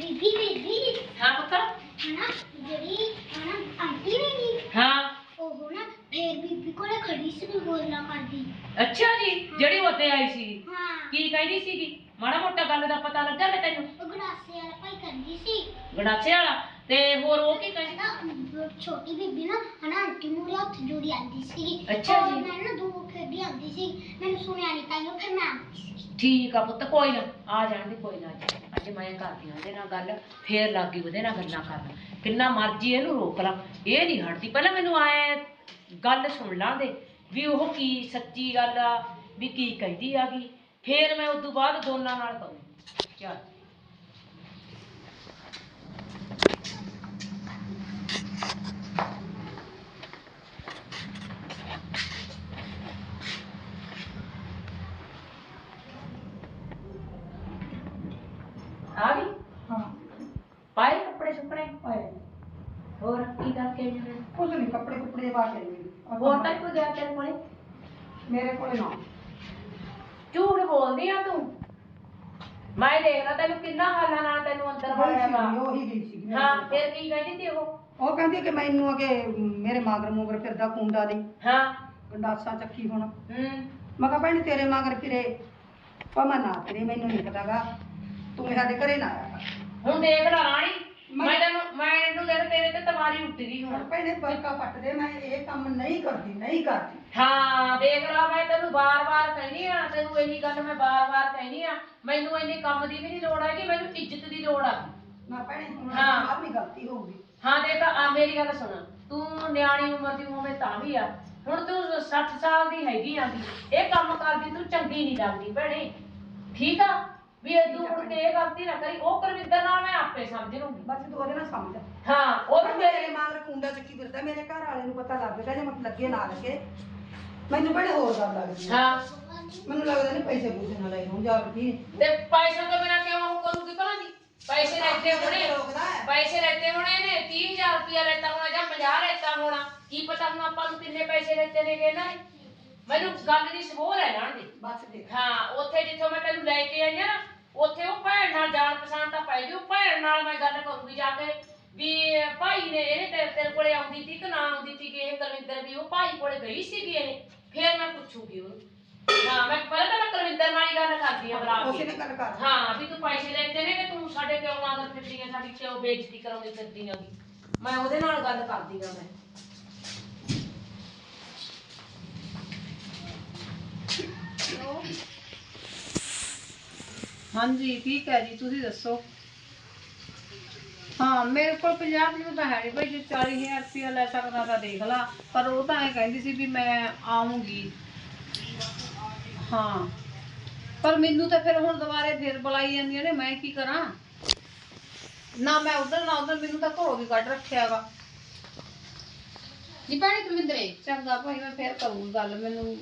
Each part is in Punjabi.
ਬੀਬੀ ਬੀਬੀ। ਹਾਂ ਪੁੱਤ। ਹਨਾ ਜਿਹੜੀ ਹਨਾ ਆਂਟੀ ਨਹੀਂ ਹਾਂ। ਉਹ ਨਾ ਫੇਰ ਬੀਬੀ ਕੋਲੇ ਖੜੀ ਸੀ ਵੀ ਬੋਲਣਾ ਕਰਦੀ। ਅੱਛਾ ਜੀ ਜਿਹੜੀ ਉੱਤੇ ਆਈ ਸੀ। ਹਾਂ। ਕੀ ਕਹਿੰਦੀ ਸੀਗੀ? ਮਾੜਾ ਮੋਟਾ ਗੱਲ ਦਾ ਪਤਾ ਲੱਗਾ ਮੈਂ ਤੈਨੂੰ? ਉਹ ਗੜਾਸੇ ਵਾਲਾ ਭਾਈ ਕਰਦੀ ਸੀ। ਗੜਾਸੇ ਵਾਲਾ? ਤੇ ਹੋਰ ਉਹ ਕੀ ਕਹਿੰਦੀ? ਨਾ ਛੋਟੀ ਬੀਬੀ ਨਾ ਹਨਾ ਆਂਟੀ ਮੂਰੇ ਹੱਥ ਜੋੜੀ ਆਂਦੀ ਸੀ। ਅੱਛਾ ਜੀ। ਮੈਂ ਨਾ ਦੋ ਖੇਡੀ ਆਂਦੀ ਸੀ। ਮੈਨੂੰ ਸੁਣਿਆ ਨਹੀਂ ਫਿਰ ਮੈਂ ਆਂਦੀ ਸੀ। ਠੀਕ ਆ ਪੁੱਤ ਕੋਈ ਨਾ। ਆ ਜਾਣ ਦੇ ਕੋਈ ਨਾ ਅੱਜ ਅੱਜ ਮੈਂ ਕਰਦੀ ਹਾਂ ਉਹਦੇ ਨਾਲ ਗੱਲ ਫੇਰ ਲੱਗੀ ਉਹਦੇ ਨਾਲ ਗੱਲਾਂ ਕਰਨ। ਕਿੰਨਾ ਮਰਜ਼ੀ ਇਹਨੂੰ ਰੋਕ ਲਾ, ਇਹ ਨਹੀਂ ਹਟਦੀ। ਪਹਿਲਾਂ ਮੈਨੂੰ ਆਏ ਗੱਲ ਸੁਣ ਲਾਂ ਦੇ, ਵੀ ਉਹ ਕੀ ਸੱਚੀ ਗੱਲ ਆ, ਵੀ ਕੀ ਕਹਿੰਦੀ ਆਗੀ ਫੇਰ ਮੈਂ ਉਦੋਂ ਬਾਅਦ ਦੋਨਾਂ ਨਾਲ ਕਰੂੰ। ਚੱਲ ਆ ਗਈ ਹਾਂ ਪਾਏ ਕੱਪੜੇ ਸੁੱਕਣੇ ਆਏ ਹੋਰ ਕੀ ਕਰਕੇ ਫਿਰ? ਕੁਝ ਨਹੀਂ ਕੱਪੜੇ ਕੁਪੜੇ ਪਾ ਕੇ ਆਈ ਹੋਰ ਤਾਂ ਕੋਈ ਗਿਆ ਤੇਰੇ ਕੋਲੇ? ਮੇਰੇ ਕੋਲੇ ਨਾ। ਝੂਠ ਬੋਲਦੀ ਆ ਤੂੰ? ਮੈਂ ਦੇਖਦਾ ਤੈਨੂੰ ਕਿੰਨਾ ਹਾਲਾਂ ਨਾਲ ਤੈਨੂੰ ਅੰਦਰ ਗਈ ਵਾੜਿਆ ਸੀ ਵਾ ਉਹੀ ਗਈ ਸੀ ਮੇਰੇ ਹਾਂ ਕੋਲ। ਫਿਰ ਕੀ ਕਹਿੰਦੀ ਸੀ ਉਹ? ਉਹ ਕਹਿੰਦੀ ਕਿ ਮੈਨੂੰ ਅਗੇ ਮੇਰੇ ਮਾਗਰ ਮੂਗਰ ਫਿਰਦਾ ਕੁੰਡਾ ਦੀ। ਹਾਂ। ਗੰਡਾਸਾ ਚੱਕੀ ਹੁਣ। ਹੂੰ। ਮੈਂ ਕਿਹਾ ਭੈਣ ਤੇਰੇ ਮਾਗਰ ਫਿਰੇ। ਪਮਾ ਨਾ ਤੇਰੇ ਮੈਨੂੰ ਨਹੀਂ ਪਤਾਗਾ ਤੂੰ ਸਾਡੇ ਘਰੇ ਨਾ ਆਇਆ ਕਰ। ਹੁਣ ਦੇਖ ਲੈ ਰਾਣੀ। ਮੈਂ- ਮੈਂ ਤੈਨੂੰ ਮੈਂ ਇਹਨੂੰ ਦੇਖ ਤੇਰੇ ਤੇ ਤਵਾਰੀ ਉੱਠ ਗਈ ਹੁਣ। ਭੈਣੇ ਬਰਕਾ ਪੱਟ ਦੇ ਮੈਂ ਇਹ ਕੰਮ ਨਹੀਂ ਕਰਦੀ ਨਹੀਂ ਕਰਦੀ। ਹਾਂ ਦੇਖ ਲਾ ਮੈਂ ਤੈਨੂੰ ਬਾਰ-ਬਾਰ ਕਹਿਨੀ ਆ ਤੈਨੂੰ ਇਹੀ ਗੱਲ ਮੈਂ ਬਾਰ-ਬਾਰ ਕਹਿਨੀ ਆ। ਮੈਨੂੰ ਇੰਨੇ ਕੰਮ ਦੀ ਵੀ ਨਹੀਂ ਲੋੜ ਹੈਗੀ ਮੈਨੂੰ ਇੱਜ਼ਤ ਦੀ ਲੋੜ ਆ। ਨਾ ਭੈਣੇ ਹੁਣ ਹਾਂ। ਆਪ ਨਹੀਂ ਗਲਤੀ ਹੋਊਗੀ ਹਾਂ ਦੇਖ ਆ ਮੇਰੀ ਗੱਲ ਸੁਣ। ਤੂੰ ਨਿਆਣੀ ਉਮਰ ਦੀ ਹੋਵੇਂ ਤਾਂ ਵੀ ਆ। ਹੁਣ ਤੂੰ 60 ਸਾਲ ਦੀ ਹੈਗੀ ਆਂਗੀ ਇਹ ਕੰਮ ਕਰਦੀ ਤੂੰ ਚੰਗੀ ਨਹੀਂ ਲੱਗਦੀ ਭੈਣੇ। ਠੀਕ ਆ? ਵੀ ਇਹ ਦੂਰ ਕੇ ਇਹ ਗਲਤੀ ਨਾ ਕਰੀ ਉਹ ਕਰਵਿੰਦਰ ਨਾਲ ਮੈਂ ਆਪੇ ਸਮਝ ਲੂੰਗੀ ਬਸ ਤੂੰ ਉਹਦੇ ਨਾਲ ਸਮਝ। ਹਾਂ ਉਹ ਵੀ ਮੇਰੇ ਮੇਰੇ ਮਾਗਰ ਕੁੰਡਾ ਚੱਕੀ ਫਿਰਦਾ ਮੇਰੇ ਘਰ ਵਾਲੇ ਨੂੰ ਪਤਾ ਲੱਗ ਗਿਆ ਜੇ ਮੈਂ ਲੱਗੇ ਨਾ ਲੱਗੇ ਮੈਨੂੰ ਬੜੇ ਹੋਰ ਗੱਲ ਲੱਗਦੀ। ਹਾਂ। ਮੈਨੂੰ ਲੱਗਦਾ ਨਹੀਂ ਪੈਸੇ ਪੂਸੇ ਨਾ ਲੈ ਹੁਣ ਜਾ ਕੇ। ਤੇ ਪੈਸੇ ਤੋਂ ਬਿਨਾ ਕਿਉਂ ਉਹ ਕਰੂਗੀ ਭਲਾ ਦੀ ਪੈਸੇ ਲੈਤੇ ਹੋਣੇ। ਰੋਕਦਾ ਹੈ। ਪੈਸੇ ਲੈਤੇ ਹੋਣੇ ਨੇ 30000 ਰੁਪਇਆ ਲੈਤਾ ਹੋਣਾ ਜਾਂ 50 ਲੈਤਾ ਹੋਣਾ। ਕੀ ਪਤਾ ਹੁਣ ਆਪਾਂ ਨੂੰ ਕਿੰਨੇ ਪੈਸੇ ਲੈਤੇ ਨੇਗੇ ਇਹਨਾਂ ਨੇ? ਮੈਨੂੰ ਗੱਲ ਦੀ ਸਬੋਰ ਹੈ ਜਾਣ ਦੀ। ਬਸ ਦੇਖ ਹਾਂ ਉੱਥੇ ਜਿੱਥੋਂ ਮੈਂ ਤੈਨੂੰ ਲੈ ਕੇ ਆਈ ਆ ਨਾ ਉੱਥੇ ਉਹ ਭੈਣ ਨਾਲ ਜਾਣ ਪਛਾਣ ਤਾਂ ਪੈ ਗਈ ਉਹ ਭੈਣ ਨਾਲ ਮੈਂ ਗੱਲ ਕਰੂੰਗੀ ਜਾ ਕੇ ਵੀ ਭਾਈ ਨੇ ਇਹਨੇ ਤੇਰੇ ਤੇਰੇ ਕੋਲੇ ਆਉਂਦੀ ਸੀ ਕਿ ਨਾ ਆਉਂਦੀ ਸੀ ਕਿ ਇਹ ਕੁਲਵਿੰਦਰ ਵੀ ਉਹ ਭਾਈ ਕੋਲੇ ਗਈ ਸੀਗੀ ਇਹ? ਫੇਰ ਮੈਂ ਪੁੱਛੂਗੀ ਉਹਨੂੰ। ਹਾਂ ਮੈਂ ਪਹਿਲਾਂ ਤਾਂ ਮੈਂ ਕੁਲਵਿੰਦਰ ਨਾਲ ਹੀ ਗੱਲ ਕਰਦੀ ਆ ਬਰਾ ਉਸੇ ਨੇ ਗੱਲ ਕਰ। ਹਾਂ ਵੀ ਤੂੰ ਪੈਸੇ ਲੈਤੇ ਨੇ ਕਿ ਤੂੰ ਸਾਡੇ ਕਿਉਂ ਮਾਗਰ ਫਿਰਦੀ ਆ ਸਾਡੀ ਕਿਉਂ ਬੇਇੱਜ਼ਤੀ ਕਰਾਉਂਦੀ ਫਿਰਦੀ ਆ ਮੈਂ ਉਹਦੇ ਨਾਲ ਗੱਲ ਕਰਦੀ ਆ ਮੈਂ। ਹਾਂਜੀ ਠੀਕ ਹੈ ਜੀ ਤੁਸੀਂ ਦੱਸੋ? ਹਾਂ, ਮੇਰੇ ਕੋਲ 50 ਰੁਪਏ ਤਾਂ ਹੈ ਨਹੀਂ ਭਾਈ ਜੇ 40000 ਰੁਪਏ ਲੈ ਸਕਦਾ ਤਾਂ ਦੇਖ ਲਾ। ਪਰ ਉਹ ਤਾਂ ਐ ਕਹਿੰਦੀ ਸੀ ਵੀ ਮੈਂ ਆਉਂਗੀ ਹਾਂ। ਪਰ ਮੈਨੂੰ ਤਾਂ ਫਿਰ ਹੁਣ ਦੁਬਾਰੇ ਫਿਰ ਬੁਲਾਈ ਜਾਂਦੀਆਂ ਨੇ, ਮੈਂ ਕੀ ਕਰਾਂ? ਨਾ ਮੈਂ ਉਧਰ, ਨਾ ਉਧਰ, ਮੈਨੂੰ ਤਾਂ ਘਰੋਂ ਵੀ ਕੱਢ ਰੱਖਿਆ ਰੱਖਿਆਗਾ ਜੀ ਭੈਣੇ ਕੁਲਵਿੰਦਰੇ, ਚੰਗਾ ਭਾਈ, ਮੈਂ ਫਿਰ ਕਰੂੰਗੀ ਗੱਲ, ਮੈਨੂੰ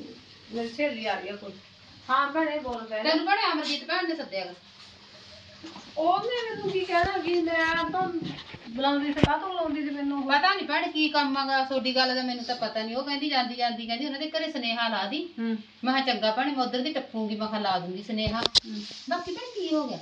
ਮੇਰੀ ਸਹੇਲੀ ਆ ਰਹੀ ਆ ਕੋਈ ਹਾਂ ਭੈਣੇ ਬੋਲ ਪੈ ਤੈਨੂੰ ਭੈਣੇ ਅਮਰਜੀਤ ਭੈਣ ਨੇ ਸੱਦਿਆਗਾ ਉਹਨੇ ਮੈਨੂੰ ਕੀ ਕਹਿਣਾ ਕਿ ਮੈਂ ਤਾਂ ਬੁਲਾਉਂਦੀ ਸੀ ਕਾਹਤੋਂ ਬੁਲਾਉਂਦੀ ਸੀ ਮੈਨੂੰ ਉਹ? ਪਤਾ ਨਹੀਂ ਭੈਣੇ ਕੀ ਕੰਮ ਆਗਾ ਤੁਹਾਡੀ ਗੱਲ ਦਾ ਮੈਨੂੰ ਤਾਂ ਪਤਾ ਨਹੀਂ ਉਹ ਕਹਿੰਦੀ ਜਾਂਦੀ ਜਾਂਦੀ ਕਹਿੰਦੀ ਉਹਨਾਂ ਦੇ ਘਰੇ ਸੁਨੇਹਾ ਲਾ ਦੀ। ਹੂੰ। ਮੈਂ ਕਿਹਾ ਚੰਗਾ ਭੈਣੇ ਮੈਂ ਉਧਰ ਦੀ ਟੱਪੂਗੀ ਮੈਂ ਕਿਹਾ ਲਾ ਦੂੰਗੀ ਸੁਨੇਹਾ। ਬਾਕੀ ਭੈਣੇ ਕੀ ਹੋ ਗਿਆ?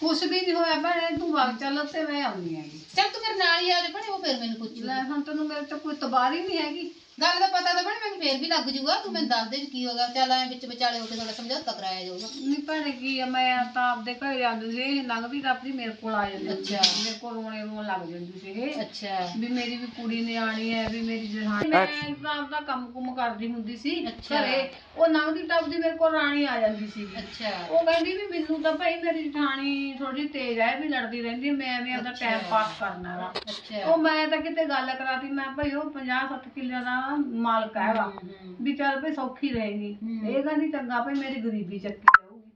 ਕੁਛ ਵੀ ਨਹੀਂ ਹੋਇਆ ਭੈਣੇ ਤੂੰ ਵਗ ਚੱਲ ਤੇ ਮੈਂ ਆਉਂਦੀ ਹੈਗੀ। ਚੱਲ ਤੂੰ ਮੇਰੇ ਨਾਲ ਹੀ ਆ ਜਾ ਭੈਣੇ ਉਹ ਫਿਰ ਮੈਨੂੰ ਪੁੱਛ। ਲੈ ਹੁਣ ਤੈਨੂੰ ਮੇਰੇ ਤੋਂ ਕੋਈ ਤਬਾਰੀ ਨਹੀਂ ਹੈਗੀ। ਗੱਲ ਦਾ ਪਤਾ ਤਾਂ ਭੈਣੇ ਮੈਨੂੰ ਫੇਰ ਵੀ ਲੱਗ ਜੂਗਾ ਤੂੰ ਮੈਨੂੰ ਦੱਸ ਦੇ ਵੀ ਕੀ ਹੋ ਗਿਆ। ਚੱਲ ਐ ਵਿੱਚ ਵਿਚਾਲੇ ਹੋ ਕੇ ਥੋੜਾ ਸਮਝੌਤਾ ਕਰਾਇਆ ਜਾਊਗਾ। ਨਹੀਂ ਭੈਣੇ ਕੀ ਆ ਮੈਂ ਤਾਂ ਆਪਦੇ ਘਰੇ ਆਉਂਦੀ ਸੀ ਇਹ ਲੰਘਦੀ ਟੱਪਦੀ ਮੇਰੇ ਕੋਲ ਆ ਜਾਂਦੀ ਸੀ। ਅੱਛਾ। ਮੇਰੇ ਕੋਲ ਰੋਣੇ ਰੋਣ ਲੱਗ ਜਾਂਦੀ ਸੀ ਇਹ। ਅੱਛਾ। ਵੀ ਮੇਰੀ ਵੀ ਕੁੜੀ ਨਿਆਣੀ ਹੈ ਵੀ ਮੇਰੀ ਜਹਾਨ ਮੈਂ ਤਾਂ ਆਪਦਾ ਕੰਮ ਕੁਮ ਕਰਦੀ ਹੁੰਦੀ ਸੀ ਅੱਛਾ। ਘਰੇ। ਉਹ ਲੰਘਦੀ ਟੱਪਦੀ ਮੇਰੇ ਕੋਲ ਰਾਣੀ ਆ ਜਾਂਦੀ ਸੀ। ਅੱਛਾ। ਉਹ ਕਹਿੰਦੀ ਵੀ ਮੈਨੂੰ ਤਾਂ ਭਾਈ ਮੇਰੀ ਜਠਾਣੀ ਥੋੜੀ ਤੇਜ਼ ਹੈ ਵੀ ਲੜਦੀ ਰਹਿੰਦੀ ਹੈ, ਮੈਂ ਐਵੇਂ ਆਪਦਾ ਟਾਈਮ ਪਾਸ ਕਰਨਾ ਵਾ। ਅੱਛਾ। ਉਹ ਮੈਂ ਤਾਂ ਕਿਤੇ ਗੱਲ ਕਰਾਤੀ ਮੈਂ ਭਾਈ ਉਹ 50 60 ਕਿੱਲਿਆਂ ਦਾ ਮਾਲਕ ਹੈ ਵਾ। ਵੀ ਚੱਲ ਭਈ ਸੌਖੀ ਰਹੇਗੀ। ਹੂੰ। ਇਹ ਕਹਿੰਦੀ ਚੰਗਾ ਭਈ ਮੇਰੀ ਗਰੀਬੀ ਚੱਕੀ ਜਾਊਗੀ।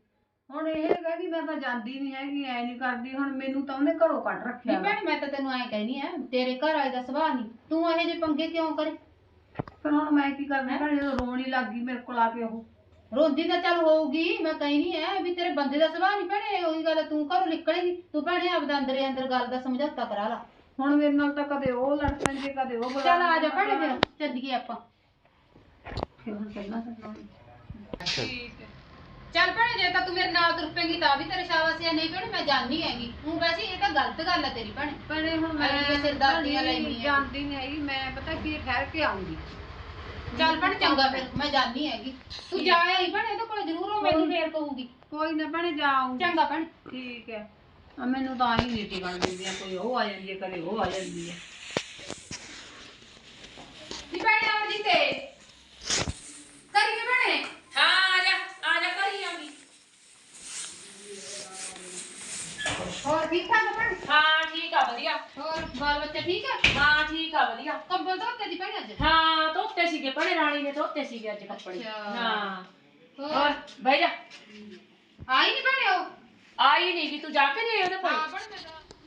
ਹੁਣ ਇਹ ਕਹਿੰਦੀ ਮੈਂ ਤਾਂ ਜਾਂਦੀ ਨਹੀਂ ਹੈਗੀ ਐ ਨਹੀਂ ਕਰਦੀ। ਹੁਣ ਮੈਨੂੰ ਤਾਂ ਉਹਨੇ ਘਰੋਂ ਕੱਢ ਰੱਖਿਆ ਨਹੀਂ ਵਾ। ਭੈਣੇ ਮੈਂ ਤਾਂ ਤੈਨੂੰ ਐਂ ਕਹਿਨੀ ਆ ਤੇਰੇ ਘਰ ਵਾਲੇ ਦਾ ਸੁਭਾਅ ਨਹੀਂ ਤੂੰ ਇਹੋ ਜਿਹੇ ਪੰਗੇ ਕਿਉਂ ਕਰੇ? ਫਿਰ ਹੁਣ ਮੈਂ ਕੀ ਕਰਨਾ ਭੈਣੇ ਜਦੋਂ ਰੋਣ ਹੀ ਲੱਗ ਗਈ ਮੇਰੇ ਕੋਲ ਆ ਕੇ ਉਹ। ਰੋਂਦੀ ਤਾਂ ਚੱਲ ਹੋਊਗੀ ਮੈਂ ਕਹਿਨੀ ਐ ਵੀ ਤੇਰੇ ਬੰਦੇ ਦਾ ਸੁਭਾਅ ਨਹੀਂ ਭੈਣੇ ਉਹੀ ਗੱਲ ਆ, ਤੂੰ ਘਰੋਂ ਨਿਕਲੇਗੀ। ਤੂੰ ਭੈਣੇ ਆਪਦਾ ਅੰਦਰੇ ਅੰਦਰ ਗੱਲ ਦਾ ਸਮਝੌਤਾ ਕਰਾ ਲਾ। ਹੁਣ ਮੇਰੇ ਨਾਲ ਤਾਂ ਕਦੇ ਉਹ ਲੜ ਪੈਂਦੇ ਕਦੇ ਉਹ ਚੱਲ ਆ ਜਾ ਭੈਣੇ ਫਿਰ ਚੱਲੀਏ ਆਪਾਂ। ਫਿਰ ਹੁਣ ਚੱਲਣਾ ਚੱਲਣਾ ਚੱਲ ਭੈਣੇ ਜੇ ਤਾਂ ਤੂੰ ਮੇਰੇ ਨਾਲ ਤੁਰ ਤਾਂ ਵੀ ਤੇਰੇ ਸ਼ਾਬਾਸ਼ ਹੈ ਨਹੀਂ ਭੈਣੇ ਮੈਂ ਜਾਣੀ ਹੈਗੀ। ਤੂੰ ਵੈਸੇ ਇਹ ਤਾਂ ਗਲਤ ਗੱਲ ਹੈ ਤੇਰੀ ਭੈਣੇ। ਭੈਣੇ ਹੁਣ ਮੈਂ ਅਗਲੀ ਸਿਰਦਾਰਦੀਆਂ ਲੈਣੀ ਹੈ। ਜਾਂਦੀ ਨਹੀਂ ਹੈਗੀ। ਮੈਂ ਪਤਾ ਕੀ ਠਹਿਰ ਕੇ ਆਉਂਗੀ। ਚੱਲ ਭੈਣੇ ਚੰਗਾ ਫਿਰ ਮੈਂ ਜਾਣੀ ਹੈਗੀ। ਤੂੰ ਜਾ ਆਈ ਭੈਣੇ ਇਹਦੇ ਕੋਲ ਜ਼ਰੂਰ ਉਹ ਮੈਨੂੰ ਫੇਰ ਕਹੂਗੀ। ਕੋਈ ਨਾ ਭੈਣੇ ਜਾ ਆਉਂਗੀ। ਚੰਗਾ ਭੈਣੇ। ਠੀਕ ਹੈ। ਆ ਮੈਨੂੰ ਤਾਂ ਆਹੀ ਨੀਤੀ ਬਣ ਦਿੰਦੀ ਆ ਕੋਈ ਉਹ ਆ ਜਾਂਦੀ ਹੈ ਕਦੇ ਉਹ ਆ ਜਾਂਦੀ ਹੈ ਨੀ ਭੈਣੇ ਆ ਜੀ ਤੇ। ਕਰੀਏ ਭੈਣੇ? ਹਾਂ ਆ ਜਾ ਆ ਜਾ ਕਰੀ ਆਂਗੀ। ਹੋਰ ਠੀਕ ਠਾਕ ਆ ਭੈਣੇ? ਹਾਂ ਠੀਕ ਆ ਵਧੀਆ। ਹੋਰ ਬਾਲ ਬੱਚਾ ਠੀਕ ਹੈ ਹਾਂ ਠੀਕ ਆ ਵਧੀਆ। ਕੰਬਲ ਤਾਂ ਤੇਰੀ ਭੈਣੇ ਅੱਜ? ਹਾਂ ਧੋਤੇ ਸੀਗੇ ਭਣੇ ਰਾਣੀ ਨੇ ਧੋਤੇ ਸੀਗੇ ਅੱਜ ਕੱਪੜੇ। ਅੱਛਾ। ਹਾਂ। ਹੋਰ? ਹੋਰ ਬਹਿ ਜਾ। ਆਈ ਨਹੀਂ ਭੈਣੇ ਉਹ? ਆਈ ਨਹੀਂ ਕਿ ਤੂੰ ਜਾ ਕੇ ਨਹੀਂ ਉਹਦੇ ਕੋਲ।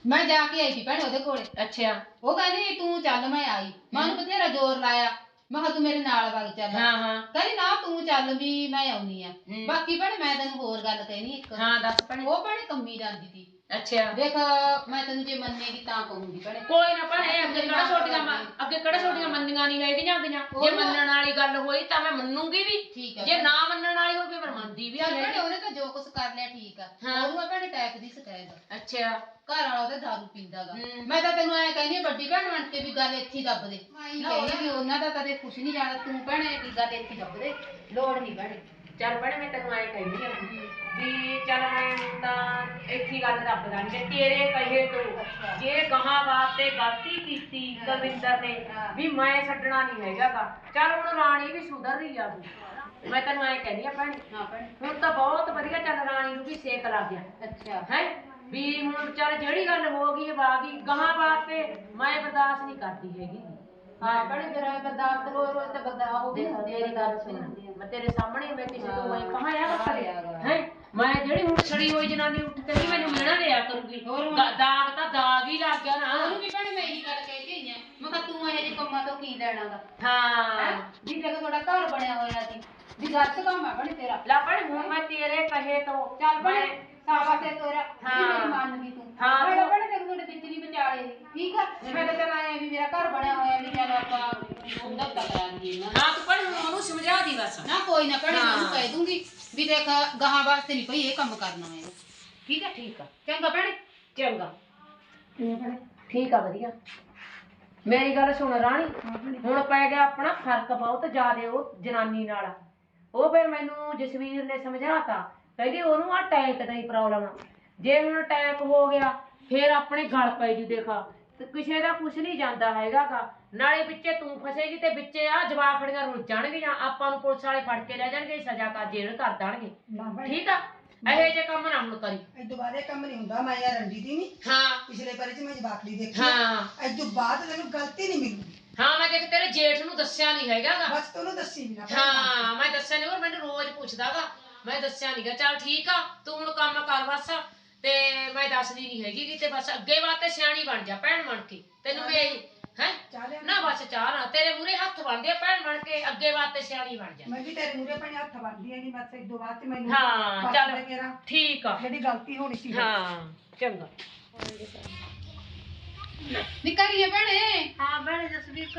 ਮੈਂ ਜਾ ਕੇ ਆਈ ਸੀ ਭੈਣੇ ਉਹਦੇ ਕੋਲੇ। ਅੱਛਾ। ਉਹ ਕਹਿੰਦੀ ਤੂੰ ਚੱਲ ਮੈਂ ਆਈ। ਮੈਂ ਉਹਨੂੰ ਬਥੇਰਾ ਜ਼ੋਰ ਲਾਇਆ। ਮੈਂ ਕਿਹਾ ਤੂੰ ਮੇਰੇ ਨਾਲ ਵਗ ਚੱਲ। ਹਾਂ ਹਾਂ। ਕਹਿੰਦੀ ਨਾ ਤੂੰ ਚੱਲ ਵੀ ਮੈਂ ਆਉਣੀ ਆ। ਹੂੰ। ਬਾਕੀ ਭੈਣੇ ਮੈਂ ਤੈਨੂੰ ਹੋਰ ਗੱਲ ਕਹਿਣੀ ਇੱਕ। ਹਾਂ ਦੱਸ ਭਣੇ। ਉਹ ਭੈਣੇ ਕੰਮੀ ਜਾਂਦੀ ਸੀ। ਅੱਛਾ। ਦੇਖ ਮੈਂ ਤੈਨੂੰ ਜੇ ਮੰਨੇਗੀ ਤਾਂ ਕਹੂੰਗੀ ਭੈਣੇ ਕੋਈ ਨਾ ਭਣੇ ਅੱਗੇ ਕਿਹੜਾ ਛੋਟੀਆਂ ਮੰਨ- ਅੱਗੇ ਕਿਹੜਾ ਛੋਟੀਆਂ ਮੰਨੀਆਂ ਨਹੀਂ ਹੈਗੀਆਂ ਗੀਆਂ ਜੇ ਮੰਨਣ ਵਾਲੀ ਗੱਲ ਹੋਈ ਤਾਂ ਮੈਂ ਮੰਨੂਗੀ ਵੀ। ਠੀਕ ਹੈ ਜੇ ਨਾ ਮੰਨਣ ਵਾਲੀ ਹੋਵੇ ਮੈਂ ਮੰਨਦੀ ਵੀ ਚੱਲ ਨਹੀਂ ਭੈਣੇ ਉਹਨੇ ਤਾਂ ਜੋ ਕੁਝ ਕਰ ਲਿਆ ਠੀਕ ਆ। ਹਾਂ। ਉਹਨੂੰ ਆ ਭੈਣੇ ਟੈਕ ਦੀ ਸ਼ਿਕਾਇਤ ਅੱਛਾ। ਘਰ ਵਾਲਾ ਉਹਦੇ ਦਾਰੂ ਪੀਂਦਾਗਾ ਹੂੰ। ਮੈਂ ਤਾਂ ਤੈਨੂੰ ਐ ਕਹਿੰਦੀ ਆ, ਵੱਡੀ ਭੈਣ ਬਣ ਕੇ ਵੀ ਗੱਲ ਇੱਥੇ ਹੀ ਦੱਬ ਦੇ। ਮੈਂ ਇਹ ਕਹਿੰਦੀ ਵੀ ਉਹਨਾਂ ਦਾ ਕਦੇ ਕੁਛ ਨਹੀਂ ਜਾਣਾ। ਤੂੰ ਭੈਣੇ ਵੀ ਗੱਲ ਇੱਥੇ ਹੀ ਦੱਬ ਦੇ। ਲੋੜ ਨਹੀਂ ਭੈਣੇ। ਚੱਲ ਭੈਣੇ ਮੈਂ ਤੈਨੂੰ ਐਂ ਕਹਿੰਦੀ ਆ ਵੀ ਚੱਲ ਮੈਂ ਤਾਂ ਇੱਥੇ ਹੀ ਗੱਲ ਰੱਬ ਦਾ ਜੇ ਤੇਰੇ ਕਹੇ ਤੋਂ। ਜੇ ਗਾਹਾਂ ਵਾਸਤੇ ਗਲਤੀ ਕੀਤੀ ਕਵਿੰਦਰ ਨੇ ਵੀ ਮੈਂ ਛੱਡਣਾ ਨਹੀਂ ਹੈਗਾਗਾ ਚੱਲ ਹੁਣ ਰਾਣੀ ਵੀ ਸੁਧਰ ਰਹੀ ਆ ਤੂੰ। ਮੈਂ ਤੈਨੂੰ ਐਂ ਕਹਿੰਦੀ ਆ ਭੈਣੇ ਹਾਂ ਭੈਣੇ। ਹੁਣ ਤਾਂ ਬਹੁਤ ਵਧੀਆ ਚੱਲ ਰਾਣੀ ਨੂੰ ਵੀ ਸੇਕ ਲੱਗ ਗਿਆ। ਅੱਛਾ। ਹੈ? ਵੀ ਹੁਣ ਚੱਲ ਜਿਹੜੀ ਗੱਲ ਹੋ ਗਈ ਵਾ ਗਈ ਗਾਹਾਂ ਵਾਸਤੇ ਮੈਂ ਬਰਦਾਸ਼ਤ ਨਹੀਂ ਕਰਦੀ ਹੈਗੀ। ਹਾਂ ਭੈਣੇ ਫਿਰ ਐਂ ਬਰਦਾਸ਼ਤ ਰੋਜ਼ ਰੋਜ਼ ਤੇ ਵੀ ਦੇਖ ਮੇਰੀ ਗੱਲ ਸੁਣ। ਮੈਂ ਤੇਰੇ ਸਾਹਮਣੇ ਮੈਂ ਕਿਸੇ ਤੋਂ ਮੈਂ ਕਹਾਂ ਆ ਹਾਂ, ਹੈ? ਮੈਂ ਜਿਹੜੀ ਹੁਣ ਛੜੀ ਹੋਈ ਜਨਾਨੀ ਉੱਠ ਕੇ ਵੀ ਮੈਨੂੰ ਮਿਹਣਾ ਦਿਆ ਕਰੂਗੀ। ਹੋਰ ਹੁਣ? ਦਾ- ਦਾਗ ਤਾਂ ਦਾਗ ਹੀ ਲੱਗ ਗਿਆ ਨਾ। ਉਹਨੂੰ ਵੀ ਭੈਣੇ ਮੈਂ ਇਹੀ ਗੱਲ ਕਹਿ ਕੇ ਆਈ ਆ। ਮੈਂ ਕਿਹਾ ਤੂੰ ਇਹ ਜਿਹੇ ਕੰਮਾਂ ਤੋਂ ਕੀ ਲੈਣਾਗਾ? ਹਾਂ? ਵੀ ਦੇਖ ਤੁਹਾਡਾ ਘਰ ਬਣਿਆ ਹੋਇਆ ਸੀ। ਵੀ ਗਲਤ ਕੰਮ ਆ ਭੈਣੇ ਤੇਰਾ। ਲੈ ਭੈਣੇ ਹੁਣ ਮੈਂ ਤੇਰੇ ਕਹੇ ਤੋਂ ਚੱਲ ਭੈਣੇ ਮੈਂ- ਸਾਵਾ ਤੇ ਤੋਰਾ ਹਾਂ। ਮੇਰੀ ਮੰਨ ਗਈ ਤੂੰ। ਹਾਂ, ਮੈਂ ਤੂੰ- ਭੈਣੇ ਤੈਨੂੰ ਤੁਹਾਡੇ ਵਿੱਚ ਨਹੀਂ ਵਿਚਾਲੇ। ਠੀਕ ਆ? ਮੈਂ ਤਾਂ ਚੱਲ ਆਇਆ ਵੀ ਮੇਰਾ ਘਰ ਬਣਿਆ ਹੋਇਆ ਵੀ ਚੱਲ ਆਪਾਂ ਉਹਦਾ ਪਤਾ ਕਰਾਂਗੇ। ਹਾਂ ਤੂੰ ਭੈਣੇ ਹੁਣ ਉਹਨੂੰ ਸਮਝਾ ਦੀ ਬਸ। ਨਾ ਕੋਈ ਨਾ ਭੈਣੇ ਮੈਂ ਉਹਨੂੰ ਹਾਂ। ਕਹਿ ਦੂੰਗੀ ਵੀ ਦੇਖ ਗਾਹਾਂ ਵਾਸਤੇ ਨਹੀਂ ਭਈ ਇਹ ਕੰਮ ਕਰਨਾ ਹੈ। ਠੀਕ ਹੈ ਠੀਕ ਆ। ਚੰਗਾ ਭੈਣੇ। ਚੰਗਾ। ਠੀਕ ਆ ਵਧੀਆ। ਮੇਰੀ ਗੱਲ ਸੁਣ ਰਾਣੀ। ਹੁਣ ਪੈ ਗਿਆ ਆਪਣਾ ਫ਼ਰਕ ਬਹੁਤ ਜ਼ਿਆਦੇ ਉਹ ਜਨਾਨੀ ਨਾਲ। ਉਹ ਫਿਰ ਮੈਨੂੰ ਜਸਵੀਰ ਨੇ ਸਮਝਾਤਾ ਕਹਿੰਦੀ ਉਹਨੂੰ ਆ ਟੈਂਕ ਦਾ ਹੀ ਪ੍ਰੋਬਲਮ ਆ। ਜੇ ਹੁਣ ਅਟੈਕ ਹੋ ਗਿਆ ਫਿਰ ਆਪਣੇ ਗਲ ਪੈ ਜੂ ਦੇਖਾ। ਤੇ ਕਿਸੇ ਦਾ ਕੁਝ ਨਹੀਂ ਜਾਂਦਾ ਹੈਗਾਗਾ। ਨਾਲੇ ਵਿੱਚੇ ਤੂੰ ਫਸੇਗੀ ਤੇ ਵਿੱਚੇ ਆ ਜਵਾਖੜੀਆਂ ਰੁੱਝ ਜਾਣਗੀਆਂ। ਆਪਾਂ ਨੂੰ ਪੁਲਿਸ ਵਾਲੇ ਫੜ ਕੇ ਲੈ ਜਾਣਗੇ ਸਜ਼ਾ ਕਰ ਜੇਲ੍ਹ ਕਰ ਦੇਣਗੇ। ਨਾ ਭਾਈ ਠੀਕ ਆ? ਇਹੋ ਜਿਹੇ ਕੰਮ ਨਾ ਹੁਣ ਕਰੀ। ਇਹ ਦੁਬਾਰਾ ਇਹ ਕੰਮ ਨਹੀਂ ਹੁੰਦਾ ਮੈਂ ਯਾਰ ਰੰਡੀ ਦੀ ਨਹੀਂ। ਹਾਂ। ਪਿਛਲੇ ਵਾਰੀ ਚ ਮੈਂ ਜਵਾਕੜੀ ਦੇਖੀ ਹਾਂ। ਅੱਜ ਤੋਂ ਬਾਅਦ ਤੈਨੂੰ ਗਲਤੀ ਨਹੀਂ ਮਿਲੂਗੀ। ਹਾਂ ਮੈਂ ਦੇਖ ਤੇਰੇ ਜੇਠ ਨੂੰ ਦੱਸਿਆ ਨਹੀਂ ਹੈਗਾਗਾ ਬਸ ਤੈਨੂੰ ਦੱਸੀ ਵੀ ਨਾ ਭੈਣ। ਹਾਂ ਮੈਂ ਦੱਸਿਆ ਨਹੀਂ ਹੋਰ ਮੈਨੂੰ ਰੋਜ਼ ਪੁੱਛਦਾਗਾ ਮੈਂ ਦੱਸਿਆ ਨਹੀਂਗਾ ਚੱਲ ਠੀਕ ਆ ਤੂੰ ਹੁਣ ਕੰਮ ਕਰ ਬਸ। ਤੇ ਮੈਂ ਦੱਸਦੀ ਨਹੀਂ ਹੈਗੀ ਕਿ ਤੇ ਬਸ ਅੱਗੇ ਵਾਸਤੇ ਸਿਆਣੀ ਬਣ ਜਾ ਭੈਣ ਬਣ ਕੇ। ਤੈਨੂੰ ਵੀ ਹੈ? ਚਾਹ ਲਿਆ ਨਾ ਬਸ ਚਾਹ ਨਾ ਤੇਰੇ ਮੂਰੇ ਹੱਥ ਬਣਦੇ ਆ ਭੈਣ ਬਣ ਕੇ ਅੱਗੇ ਵਾਸਤੇ ਸਿਆਣੀ ਬਣ ਜਾ। ਮੈਂ ਵੀ ਤੇਰੇ ਮੂਰੇ ਪਈ ਹੱਥ ਬੰਨਦੀ ਹੈਗੀ ਬਸ ਇੱਕ ਦੋ ਬਾਅਦ ਚ ਮੈਨੂੰ ਹਾਂ, ਬਸ ਚੱਲ। ਮੈਂ ਕਿਹਾ, ਠੀਕ ਆ। ਜਿਹੜੀ ਗਲਤੀ ਹੋਣੀ ਸੀ। ਹਾਂ ਚੰਗਾ। ਨਿਕਲੀਏ ਭੈਣੇ ਹਾਂ ਭੈਣੇ। ਜਸਵੀਰ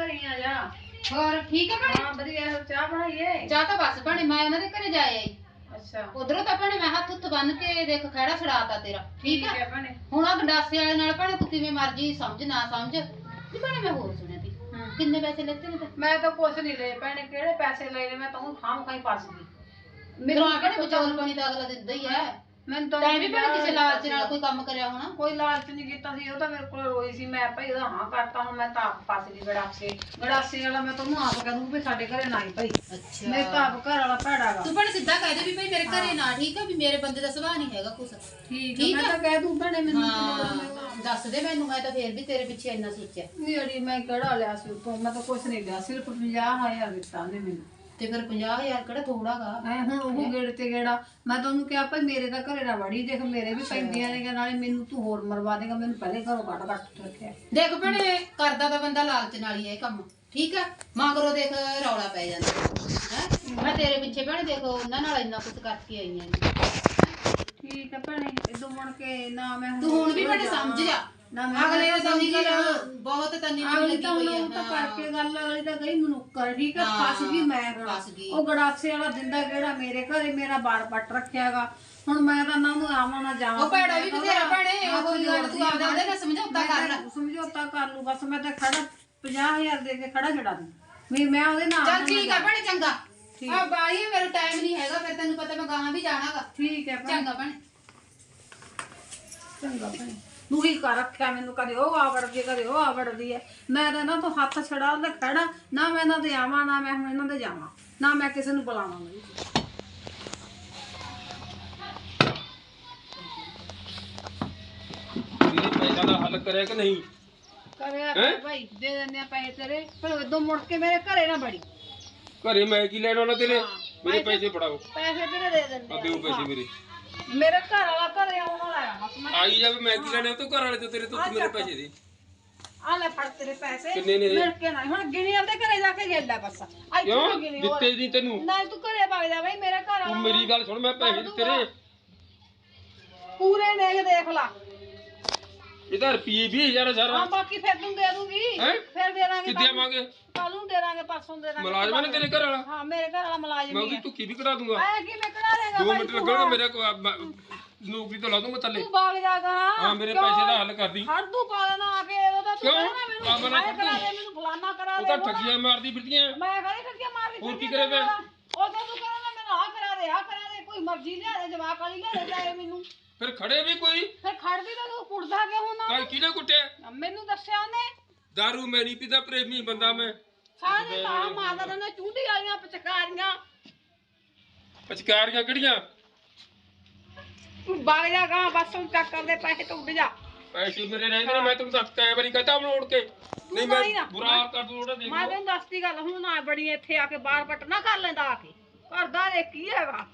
ਘਰੇ ਆ ਜਾ। ਹੋਰ ਠੀਕ ਹੈ ਭੈਣੇ? ਹਾਂ ਵਧੀਆ ਇਹੋ ਚਾਹ ਬਣਾਈਏ? ਚਾਹ ਤਾਂ ਬਸ ਭੈਣੇ ਮੈਂ ਉਹਨਾਂ ਦੇ ਘਰੇ ਜਾ ਆਈ। ਅੱਛਾ। ਉਧਰੋਂ ਤਾਂ ਭੈਣੇ ਮੈਂ ਹੱਥ ਉੱਤ ਬੰਨ ਕੇ ਦੇਖ ਖੜਾ ਛੜਾਤਾ ਤੇਰਾ। ਠੀਕ ਆ? ਹੈ ਭੈਣੇ। ਹੁਣ ਆ ਗੰਡਾਸੇ ਵਾਲੇ ਨਾਲ ਭੈਣੇ ਤੂੰ ਕਿਵੇਂ ਮਰਜ਼ੀ ਸਮਝ ਨਾ ਸਮਝ। ਵੀ ਭੈਣੇ ਮੈਂ ਹੋਰ ਸੁਣਿਆ ਤੀ। ਕਿੰਨੇ ਪੈਸੇ ਲੈਤੇ ਨੇ ਤੇ? ਮੈਂ ਤਾਂ ਕੁਛ ਨਹੀਂ ਲਏ ਭੈਣੇ ਕਿਹੜੇ ਪੈਸੇ ਲਏ ਨੇ? ਮੈਂ ਤਾਂ ਖਾਮ ਖਾਈ ਫਸ ਗਈ। ਭੈਣੇ ਵਿਚੋਲ ਪਾਣੀ ਤਾਂ ਅਗਲਾ ਦਿੰਦਾ ਹੀ ਹੈ ਮੈਨੂੰ ਤਾਂ ਤੈਂ ਵੀ ਭੈਣੇ ਕਿਸੇ ਲਾਲਚ ਨਾਲ ਕੋਈ ਕੰਮ ਕਰਿਆ ਹੋਣਾ? ਕੋਈ ਲਾਲਚ ਨਹੀਂ ਕੀਤਾ ਸੀ ਉਹ ਤਾਂ ਮੇਰੇ ਕੋਲ ਰੋਈ ਸੀ ਮੈਂ ਭਾਈ ਉਹਦਾ ਹਾਂ ਕਰਤਾ ਹੁਣ ਮੈਂ ਤਾਂ ਆਪ ਫਸ ਗਈ ਗੜਾਸੇ ਗੜਾਸੇ ਵਾਲਾ ਮੈਂ ਤੁਹਾਨੂੰ ਆਪ ਕਹਿ ਦੂੰਗੀ ਵੀ ਸਾਡੇ ਘਰੇ ਨਾ ਹੀ ਭਾਈ। ਅੱਛਾ। ਮੇਰੇ ਤਾਂ ਆਪ ਘਰ ਵਾਲਾ ਭੈੜਾ ਗਾ ਤੂੰ ਭੈਣੇ ਸਿੱਧਾ ਕਹਿ ਦੇ ਵੀ ਭਾਈ ਮੇਰੇ ਘਰੇ ਨਾ ਠੀਕ ਆ? ਵੀ ਮੇਰੇ ਬੰਦੇ ਦਾ ਸੁਭਾਅ ਨਹੀਂ ਹੈਗਾ ਕੁਛ। ਠੀਕ ਹੈ। ਮੈਂ ਤਾਂ ਕਹਿ ਦੂੰ ਭੈਣੇ ਮੈਨੂੰ ਕੀ ਲੋੜ ਆ, ਦੱਸ ਦੇ ਮੈਨੂੰ ਮੈਂ ਤਾਂ ਫੇਰ ਵੀ ਤੇਰੇ ਪਿੱਛੇ ਇੰਨਾ ਸੋਚਿਆ। ਨਹੀਂ ਅੜੀ ਮੈਂ ਕਿਹੜਾ ਲਿਆ ਸੀ ਉਤੋਂ ਮੈਂ ਤਾਂ ਕੁਛ ਨਹੀਂ ਲਿਆ ਸਿਰਫ 50000 ਦਿੱਤਾ ਉਹਨੇ ਮੈਨੂੰ। ਤੇ ਫਿਰ 50000 ਕਿਹੜਾ ਥੋੜਾਗਾ ਐ ਹੁਣ ਉਹ ਗੇੜ ਤੇ ਗੇੜਾ। ਮੈਂ ਤੁਹਾਨੂੰ ਕਿਹਾ ਭਾਈ ਮੇਰੇ ਤਾਂ ਘਰੇ ਨਾ ਵੜੀ ਦੇਖ ਮੇਰੇ ਵੀ ਪੈਂਦੀਆਂ ਨੇ ਨਾਲੇ ਮੈਨੂੰ ਤੂੰ ਹੋਰ ਮਰਵਾ ਦੇਗਾ ਮੈਨੂੰ ਪਹਿਲੇ ਘਰੋਂ ਕੱਢ ਕੱਟ ਰੱਖਿਆ। ਦੇਖ ਭੈਣੇ ਕਰਦਾ ਤਾਂ ਬੰਦਾ ਲਾਲਚ ਨਾਲ ਹੀ ਇਹ ਕੰਮ ਠੀਕ ਆ? ਮਗਰੋਂ ਦੇਖ ਰੌਲਾ ਪੈ ਜਾਂਦਾ। ਹੈ? ਮੈਂ ਤੇਰੇ ਪਿੱਛੇ ਭੈਣੇ ਦੇਖ ਉਹਨਾਂ ਨਾਲ ਇੰਨਾ ਕੁਝ ਕਰਕੇ ਆਈ ਆਂ। ਠੀਕ ਹੈ ਭੈਣੇ ਇਦੋਂ ਮੁੜ ਕੇ ਨਾ ਮੈਂ ਤੂੰ ਹੁਣ ਵੀ ਭੈਣੇ ਸਮਝ ਜਾ। ਨਾ ਮੈਂ ਅਗਲੇ ਨੇ ਤਾਂ ਉਹੀ ਸਮਝੀ ਗੱਲ ਆ। ਬਹੁਤ ਤੰਨੀ ਅਗਲੀ ਲੱਗੀ ਤਾਂ ਹੋਈ ਹੁਣ ਆ। ਉਹ ਤਾਂ ਹਾਂ। ਕਰਕੇ ਗੱਲ ਅਗਲੀ ਤਾਂ ਗਈ ਮਨੁੱਕਰ ਠੀਕ ਹੈ ਹਾਂ, ਫਸ ਗਈ ਮੈਂ ਹੁਣ ਫਸ ਗਈ। ਉਹ ਗੜਾਸੇ ਵਾਲਾ ਦਿੰਦਾ ਕਿਹੜਾ? ਮੇਰੇ ਘਰੇ ਮੇਰਾ ਬਾਰ ਪੱਟ ਰੱਖਿਆਗਾ। ਹੁਣ ਮੈਂ ਤਾਂ ਨਾ ਨੂੰ ਆਵਾਂ ਨਾ ਜਾਵਾਂ। ਉਹ ਭੈੜਾ ਵੀ ਮੈਂ ਤਾਂ ਬਥੇਰਾ ਉਹਦਾ ਭੈਣੇ, ਉਹ ਹੱਥ ਕੋਈ ਗੱਲ ਤੂੰ ਆਪਦੇ ਉਹਦੇ ਨਾਲ ਸਮਝੌਤਾ ਕਰ ਲੈ। ਸਮਝੌਤਾ ਕਰ ਲੂ ਬਸ ਮੈਂ ਤਾਂ ਖੜਾ 50000 ਦੇ ਕੇ ਖੜਾ ਛੜਾ ਦੂੰ। ਵੀ ਮੈਂ ਉਹਦੇ ਨਾਲ ਚੱਲ ਠੀਕ ਆ। ਭੈਣੇ ਚੰਗਾ। ਆ ਬਾਈ ਮੇਰਾ ਟਾਈਮ ਨਹੀਂ ਹੈਗਾ ਫਿਰ ਤੈਨੂੰ ਪਤਾ ਮੈਂ ਗਾਹਾਂ ਵੀ ਜਾਣਾਗਾ। ਠੀਕ ਹੈ ਭੈਣ। ਚੰਗਾ ਭੈਣੇ। ਚੰਗਾ ਭੈਣ। ਤੂੰ ਹੀ ਕਰ ਰੱਖਿਆ ਮੈਨੂੰ ਕਦੇ ਉਹ ਆਵੜਦੀ ਕਦੇ ਉਹ ਆਵੜਦੀ ਹੈ ਮੈਂ ਤਾਂ ਨਾ ਤੂੰ ਹੱਥ ਛੜਾ ਉਹਦਾ ਖੜਾ ਨਾ ਮੈਂ ਇਹਨਾਂ ਦੇ ਆਵਾਂ ਨਾ ਮੈਂ ਹੁਣ ਇਹਨਾਂ ਦੇ ਜਾਵਾਂ ਨਾ ਮੈਂ ਕਿਸੇ ਨੂੰ ਬੁਲਾਵਾਂ ਪੈਸਾ ਦਾ ਹੱਲ ਕਰਿਆ ਕਿ ਨਹੀਂ? ਕਰਿਆ ਹੈਂ? ਭਾਈ ਦੇ ਦਿੰਦੇ ਆ ਪੈਸੇ ਤੇਰੇ ਪਰ ਉਦੋਂ ਮੁੜ ਕੇ ਮੇਰੇ ਘਰੇ ਨਾ ਬੜੀ ਘਰੇ ਮੈਂ ਕੀ ਲੈਣਾ ਉਹਨਾਂ ਤੇਰੇ? ਮੇਰੇ ਪੈਸੇ- ਫੜਾਓ। ਪੈਸੇ ਤੇਰੇ ਦੇ ਦਿੰਦੇ ਆ। ਪੈਸੇ ਮੇਰੇ। ਮੇਰੇ ਘਰ ਵਾਲਾ ਘਰੇ ਆਉਣ ਵਾਲਾ ਆ ਬਸ ਮੈਂ ਆਈ ਜਾਵੇ ਮੈਂ ਕੀ ਲੈਣਾ ਤੂੰ ਘਰ ਵਾਲੇ ਤੋਂ ਤੇਰੇ ਤੋਂ ਤੂੰ ਮੇਰੇ ਪੈਸੇ ਦੇ। ਆ ਲੈ ਫੜ ਤੇਰੇ ਪੈਸੇ। ਕਿੰਨੇ ਨੇ? ਮਿਲ ਕੇ ਨਾ ਹੁਣ ਗਿਣੀ ਆਪਦੇ ਘਰੇ ਜਾ ਕੇ ਲੈ ਬਸ। ਇੱਥੇ ਕਿਉਂ? ਨਾ ਗਿਣੀ ਹੋਰ। ਦਿੱਤੇ ਨਹੀਂ ਤੈਨੂੰ। ਨਾ ਤੂੰ ਘਰੇ ਵਗ ਜਾ ਬਈ ਮੇਰੇ ਘਰ ਤੂੰ ਵਾਲਾ ਮੇਰੀ ਗੱਲ ਸੁਣ ਮੈਂ ਪੈਸੇ ਕਰ ਤੇਰੇ ਪੂਰੇ ਨੇ ਦੇਖ ਲਾ। ਇਹਦਾ ਰੁਪਏ 20000 ਸਾਰਾ। ਹਾਂ ਬਾਕੀ ਫਿਰ ਤੂੰ ਦੇ ਦੂੰਗੀ। ਹੈਂ? ਫਿਰ ਦੇ ਦਾਂਗੇ ਕਿੱਦੇ ਆਵਾਂਗੇ? ਕੱਲ ਨੂੰ ਦੇ ਦਾਂਗੇ ਪਰਸੋਂ ਦੇ ਦਾਂਗੇ। ਮੁਲਾਜ਼ਮਾਂ ਨੇ ਤੇਰੇ ਘਰ ਵਾਲਾ? ਹਾਂ ਮੇਰੇ ਘਰ ਵਾਲਾ ਮੁਲਾਜ਼ਮ ਮੈਂ ਹੀ ਉਹਦੀ ਹੈ ਧੁੱਕੀ ਵੀ ਕਰਾ ਦੂੰਗਾ। ਆਇਆ ਕਿਵੇਂ ਕਰਾ ਦੇਗਾ 2 ਬਾਈ ਮਿੰਟ ਲੱਗਣਗੇ ਹਾਂ। ਮੇਰੇ ਕੋ ਨੌਕਰੀ ਤੋਂ ਲਾ ਦੂੰਗਾ ਥੱਲੇ। ਤੂੰ ਬਾਗ ਜਾਗਾ ਹਾਂ ਮੇਰੇ ਪੈਸੇ ਦਾ ਹੱਲ ਕਰਦੀ। ਹਰ ਤੂੰ ਪਾ ਦੇਣਾ ਆ ਕੇ ਉਹਦਾ ਤੂੰ ਕਿਉਂ? ਕਹਿਣਾ ਮੈਨੂੰ ਕੰਮ ਨਾ ਆਏਂ ਕਰਾ। ਦੇ ਮੈਨੂੰ ਫਲਾਨਾ ਕਰਾ ਉਹ ਦੇ ਤਾਂ। ਠੱਗੀਆਂ ਮਾਰਦੀ ਫਿਰਦੀਆਂ। ਮੈਂ ਕਹੀ ਠੱਗੀਆਂ ਮਾਰ ਹੋਰ ਕੀ ਕਰੇ ਫਿਰ? ਉਹ ਤਾਂ ਤੂੰ ਕਹਿੰਦਾ ਮੈਨੂੰ ਆ ਕਰਾ ਦੇ ਆ ਕਰਾ ਦੇ ਕੋਈ ਮਰਜ਼ੀ ਲਿਆ ਦੇ ਜਵਾਕ ਵਾਲੀ ਲਿਆ ਦੇ ਮੈਨੂੰ। ਫਿਰ ਖੜੇ ਵੀ ਕੋਈ? ਫਿਰ ਖੜਦੀ ਤਾਂ ਤੂੰ ਕੁੜਦਾ ਕਿਉਂ ਹੁਣ ਕਾਈ ਕਿਹਨੇ ਕੁੱਟਿਆ? ਮੈਨੂੰ ਦੱਸਿਆ ਉਹਨੇ। ਦਾਰੂ ਮੈਂ ਨਹੀਂ ਪੀਦਾ ਪ੍ਰੇਮੀ ਬੰਦਾ ਮੈਂ ਸਾਰੇ ਤਾਂ ਮਾਰਦਾ ਰਹਿੰਦਾ ਚੂੰਡੀ ਵਾਲੀਆਂ ਪਚਕਾਰੀਆਂ ਪਚਕਾਰੀਆਂ ਕਿਹੜੀਆਂ ਤੂੰ ਵਗ ਜਾ ਗਾ ਬਸ ਹੁਣ ਚੱਕ ਕਰਦੇ ਪੈਸੇ ਤੋਂ ਉੱਡ ਜਾ ਪੈਸੇ ਮੇਰੇ ਰਹਿੰਦੇ ਨੇ ਮੈਂ ਤੈਨੂੰ ਦੱਸ ਕਈ ਵਾਰੀ ਕਹਤਾ ਮੋੜ ਕੇ ਨਹੀਂ ਨਾ। ਮੈਂ ਬੁਰਾ ਕਰ ਦੂੰ ਉਹਦਾ ਦੇਖ ਮੈਂ। ਤੈਨੂੰ ਦੱਸਦੀ ਗੱਲ ਹੁਣ ਆ ਬੜੀ ਇੱਥੇ ਆ ਕੇ ਬਾਹਰ ਪੱਟ ਨਾ ਕਰ ਲੈਂਦਾ ਆ ਕੇ ਘਰ ਦਾ ਦੇ ਕੀ ਹੈਗਾ